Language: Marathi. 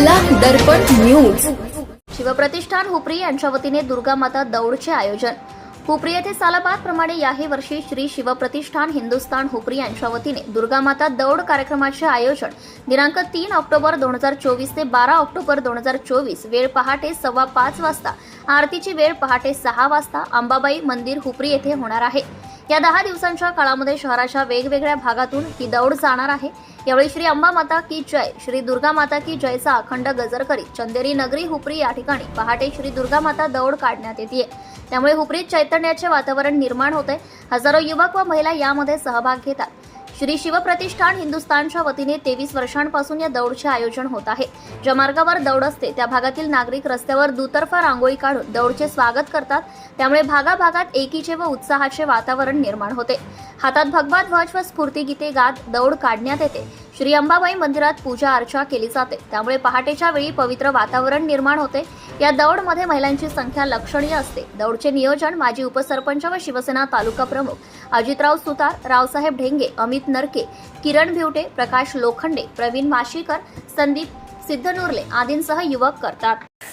दर्पण न्यूज. शिवप्रतिष्ठान हुपरी यांच्या वतीने दुर्गा माता दौडचे आयोजन. हुपरी येथे सालाबाद प्रमाणे याही वर्षी श्री शिवप्रतिष्ठान हिंदुस्थान हुपरी यांच्या वतीने दुर्गा माता दौड कार्यक्रमाचे आयोजन. दिनांक तीन ऑक्टोबर दोन हजार चोवीस ते बारा ऑक्टोबर दोन हजार चोवीस वेळ पहाटे सव्वा पाच वाजता. आरतीची वेळ पहाटे सहा वाजता अंबाबाई मंदिर हुपरी येथे होणार आहे. या दहा दिवसांच्या काळामध्ये शहराच्या वेगवेगळ्या भागातून ही दौड जाणार आहे. यावेळी श्री अंबा माता की जय श्री दुर्गा माता की जयचा अखंड गजर करीत चंदेरी नगरी हुपरी या ठिकाणी पहाटे श्री दुर्गा माता दौड काढण्यात येते त्यामुळे हुपरीत चैतन्याचे वातावरण निर्माण होते हजारो युवक व महिला यामध्ये सहभाग घेतात. श्री शिवप्रतिष्ठान हिंदुस्थानच्या वतीने तेवीस वर्षांपासून या दौडचे आयोजन होत आहे. ज्या मार्गावर दौड असते त्या भागातील नागरिक रस्त्यावर दुतर्फा रांगोळी काढून दौडचे स्वागत करतात. त्यामुळे भागाभागात एकीचे व उत्साहाचे वातावरण निर्माण होते. हातात भगवा ध्वज व स्फूर्ती गीते गात दौड काढण्यात येते. श्री अंबाबाई मंदिरात पूजा अर्चा केली जाते. त्यामुळे पहाटेच्या वेळी पवित्र वातावरण निर्माण होते. या दौडमध्ये महिलांची संख्या लक्षणीय असते. दौडचे नियोजन माजी उपसरपंच व शिवसेना तालुका प्रमुख अजितराव सुतार रावसाहेब ढेंगे अमित नरके किरण भिवटे प्रकाश लोखंडे प्रवीण माशीकर संदीप सिद्धनुर्ले आदींसह युवक करतात.